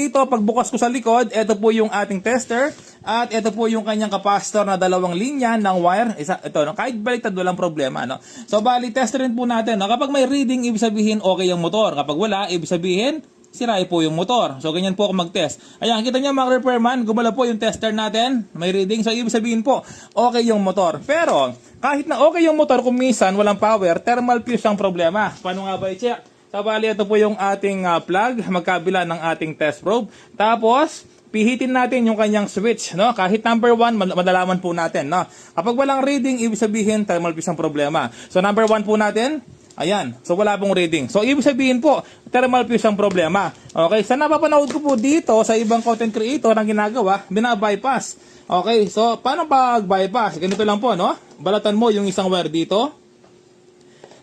Dito, pagbukas ko sa likod, ito po yung ating tester at ito po yung kanyang capacitor na dalawang linya ng wire. Isa, ito, no? kahit baliktad, walang problema. No? So, bali, tester rin po natin. No? Kapag may reading, ibig sabihin okay yung motor. Kapag wala, ibig sabihin siray po yung motor. So, ganyan po ako mag-test. Ayan, kita niyo mga repairman, gumala po yung tester natin. May reading. So, ibig sabihin po, okay yung motor. Pero, kahit na okay yung motor, kung minsan walang power, thermal fuse ang problema. Paano nga ba i-check? So, bali, ito po yung ating ah, plug, magkabila ng ating test probe. Tapos, pihitin natin yung kanyang switch, no? Kahit number 1, madalaman po natin, no? Kapag walang reading, ibig sabihin, thermal fuse ang problema. So, number 1 po natin, ayan. So, wala pong reading. So, ibig sabihin po, thermal fuse ang problema. Okay, sa napapanood ko po dito, sa ibang content creator ang ginagawa, binabypass. Okay, so, paano pag-bypass? Ganito lang po, no? Balatan mo yung isang wire dito,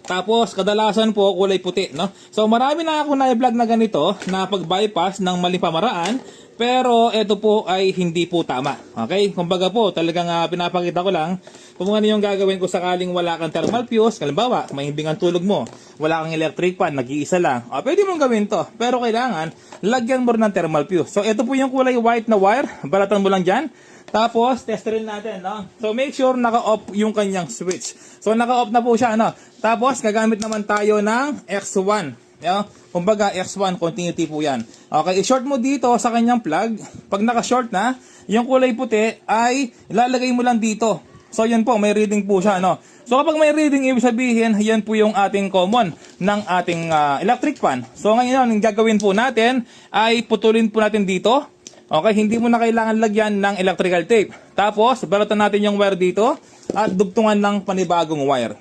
tapos, kadalasan po, kulay puti, no? So, marami na ako na-vlog na ganito, na pag-bypass ng maling pamaraan, pero ito po ay hindi po tama. Okay? Kumbaga po, talagang uh, pinapakita ko lang kung ano yung gagawin ko sakaling wala kang thermal fuse. Kalimbawa, mahimbing ang tulog mo, wala kang electric fan, nag-iisa lang. O, pwede mong gawin to. Pero kailangan, lagyan mo rin ng thermal fuse. So, ito po yung kulay white na wire. Balatan mo lang dyan. Tapos, testerin natin, no? So, make sure naka-off yung kanyang switch. So, naka-off na po siya, no? Tapos, gagamit naman tayo ng X1. Yeah? Kumbaga, X1 continuity po yan. Okay, i-short mo dito sa kanyang plug. Pag naka-short na, yung kulay puti ay ilalagay mo lang dito. So, yan po, may reading po siya, no? So, kapag may reading, ibig sabihin, yan po yung ating common ng ating ah, electric fan. So, ngayon, yung gagawin po natin ay putulin po natin dito. Okay, hindi mo na kailangan lagyan ng electrical tape. Tapos, balatan natin yung wire dito at dugtungan ng panibagong wire.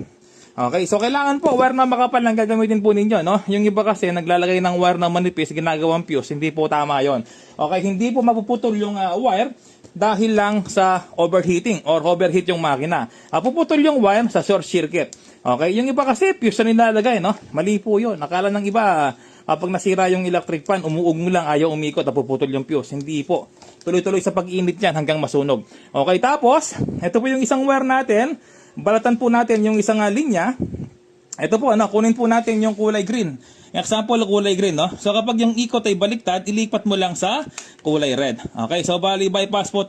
Okay, so kailangan po wire na makapal lang gagamitin po ninyo, no? Yung iba kasi naglalagay ng wire na manipis, ginagawang fuse, hindi po tama 'yon. Okay, hindi po mapuputol yung ah, wire dahil lang sa overheating or overheat yung makina. Ah, puputol yung wire sa short circuit. Okay, yung iba kasi fuse na nilalagay, no? Mali po 'yon. Nakala ng iba kapag nasira yung electric fan, umuug mo lang, ayaw umikot, napuputol yung fuse. Hindi po. Tuloy-tuloy sa pag-init yan hanggang masunog. Okay, tapos, ito po yung isang wire natin. Balatan po natin yung isang ah, linya. Ito po, ano, kunin po natin yung kulay green. Example, kulay green, no? So, kapag yung ikot ay baliktad, ilipat mo lang sa kulay red. Okay, so bali bypass po.